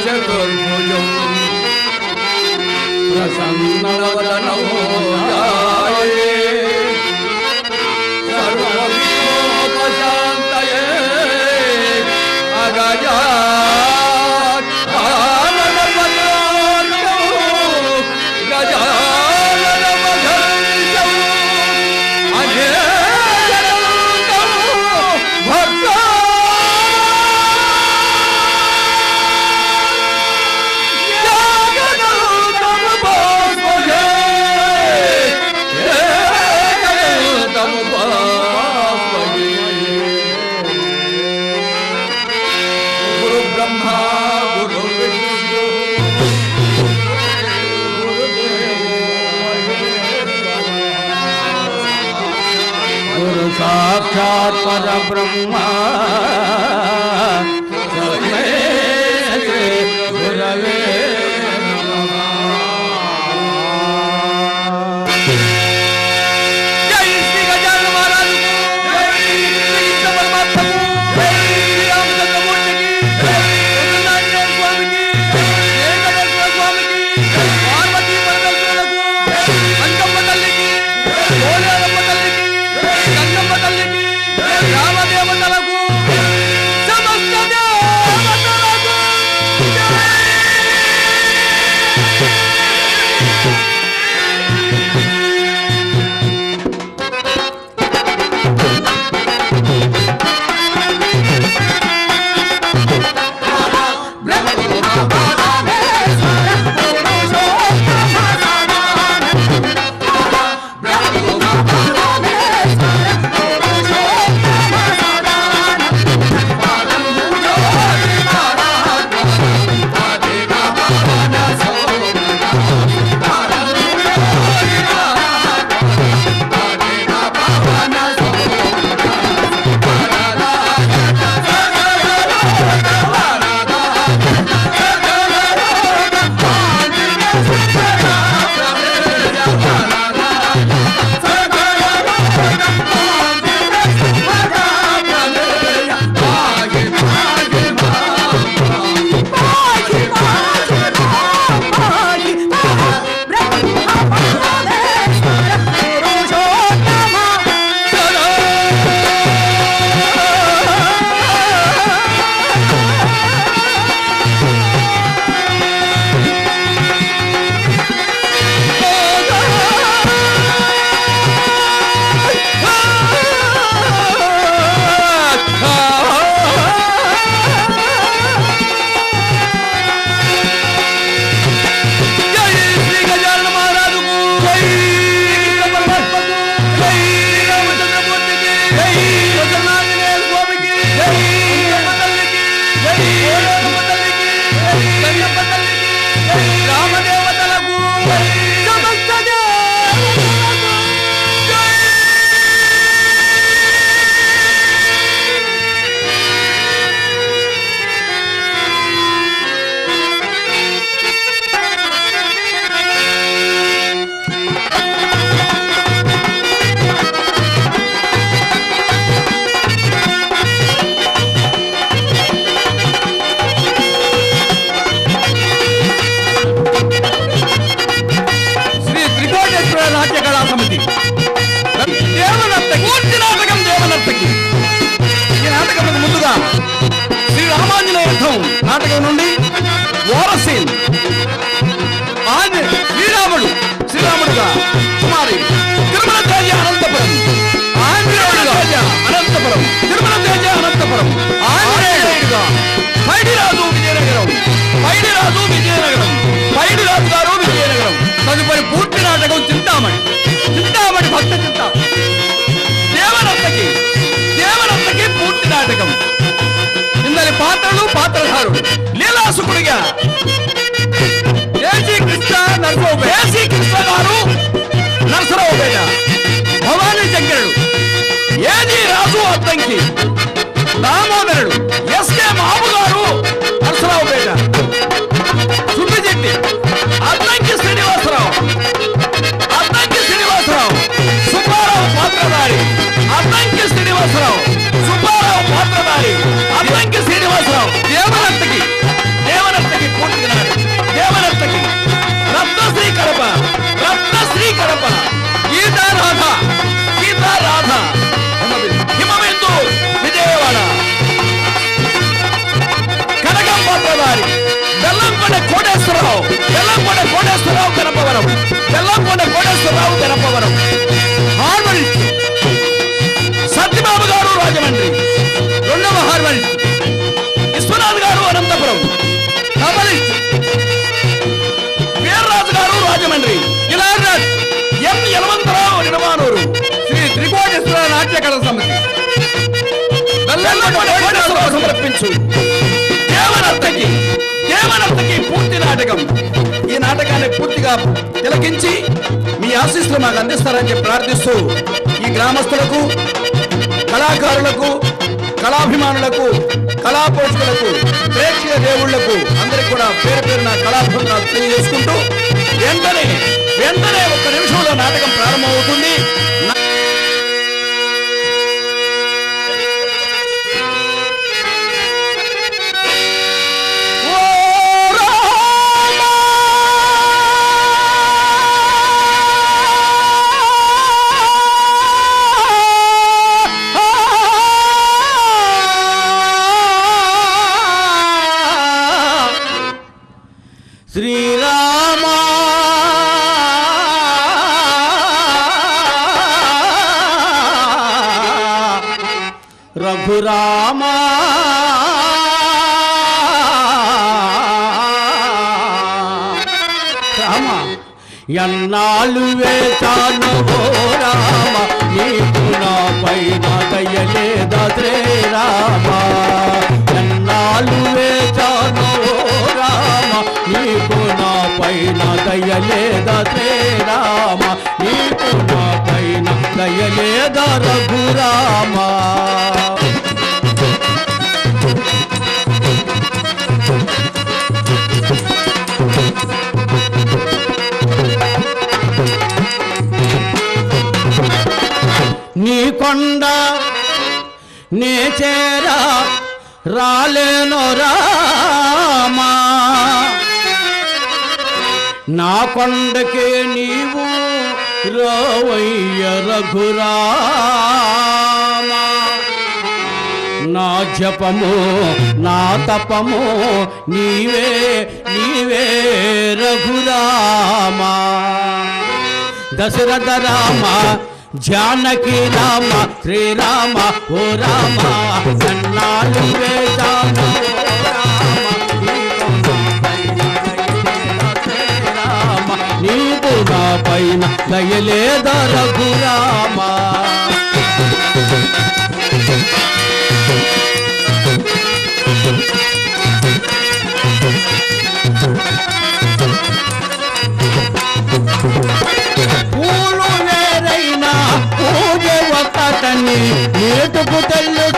चतुर्भुजम् प्रसन्नवदनौ जाये अगजा பரபிரம்மா குரவே ಮುಂಡಿ ఉన్నాడు లీలాసుకుడిగా దేవనర్తకి పూర్తి నాటకం. ఈ నాటకాన్ని పూర్తిగా తిలకించి మీ ఆశీస్సులు మాకు అందిస్తారని చెప్పి ప్రార్థిస్తూ ఈ గ్రామస్తులకు కళాకారులకు కళాభిమానులకు కళాపోషకులకు ప్రేక్షక దేవుళ్ళకు అందరికి కూడా పేరు పేరున కళాభివందనాలు తెలియజేసుకుంటూ వెంటనే వెంటనే ఒక్క నిమిషంలో నాటకం ప్రారంభమవుతుంది. శ్రీరామ. రఘురామ. రామ ఎన్నాళ్ళు వేచాను రామ నీకు నా పైన దయలేదా శ్రీరామా? పైన దయలేదా శ్రీరామ? నీకు నా పైన దయలేదా రఘురామ? నీ కొండ నీ చేరా రాలేనోరా నా కొండకే నీవు రావయ్య రఘురామా. నా జపము నా తపము నీవే నీవే రఘురామా. దశరథ రామ జానకి రామ శ్రీరామ ఓ రామ సన్నాలు వేదాను పైన దయలేద రఘురామా? పూలు వేరైనా పూజ ఒకటని ఏటుకు తెలుసును